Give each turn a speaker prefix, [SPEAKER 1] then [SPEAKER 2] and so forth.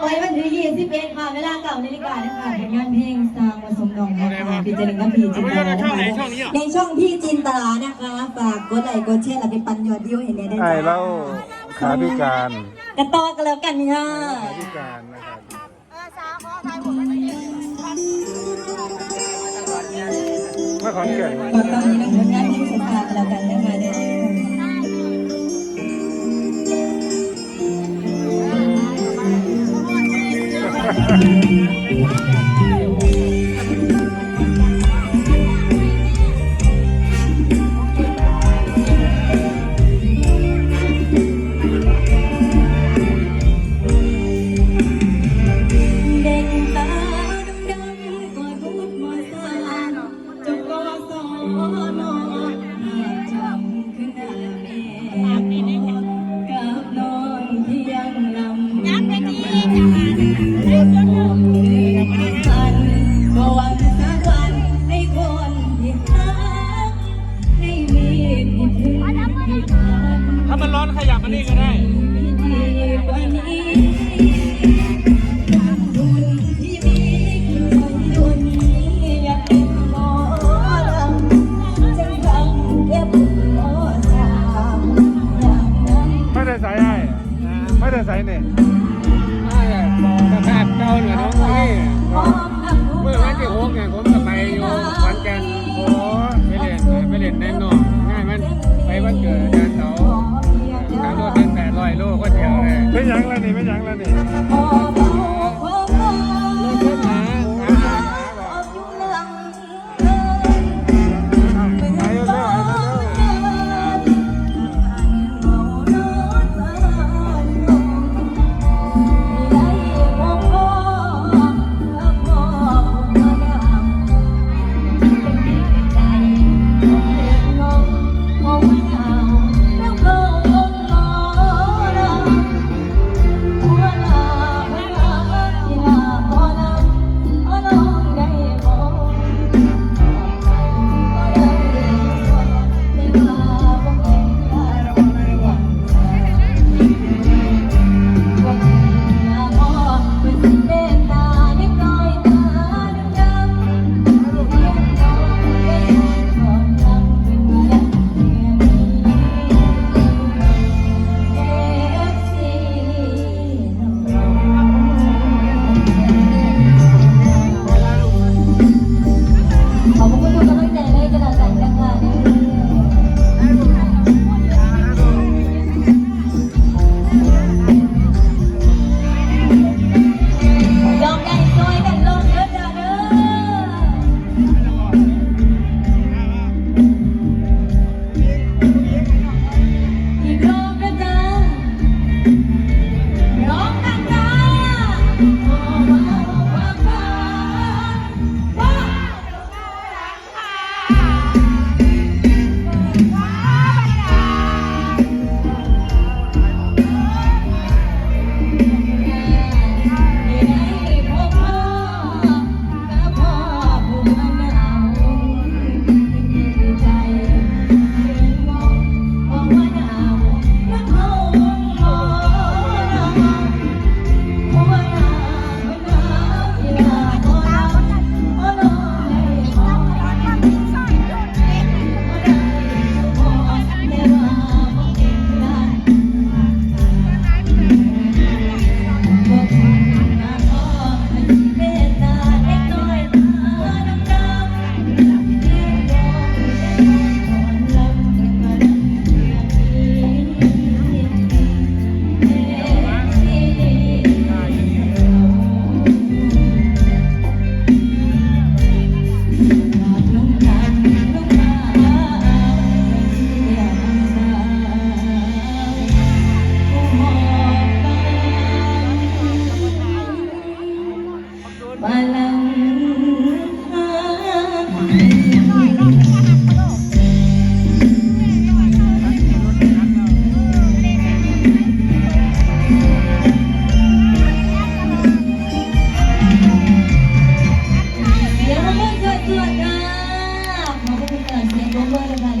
[SPEAKER 1] ไปล่อยวันที่21ค่ะเวลาเก่านาฬิกานะคะเป็นงานเพลงสร้างผสมดองนะคะพี่เจริญกับพี่จินตานะคะในช่องพี่จินตานะคะ ฝากกดไลค์กดแชร์แล้วไปปันยอดวิวเห็นได้
[SPEAKER 2] ไอ้เล่าขาพิการ
[SPEAKER 1] กระต่อกันแล้วกันเนาะ
[SPEAKER 2] ขาพิการนะครับเอ
[SPEAKER 1] อสาวขอถ่ายผมมาสักทีมา
[SPEAKER 3] ข
[SPEAKER 1] อนเกิ
[SPEAKER 2] ดตอน
[SPEAKER 3] นี้เป็นผลงานเพล
[SPEAKER 2] งสง
[SPEAKER 1] ก
[SPEAKER 3] รา
[SPEAKER 1] นต์แล้วกันนะคะ นขยับมานี่ก็ได้ไม่ได้ใส่ไม่ได้ใส่เนี่ย นี่ไม่ยังแล้วนี่ love. recuerda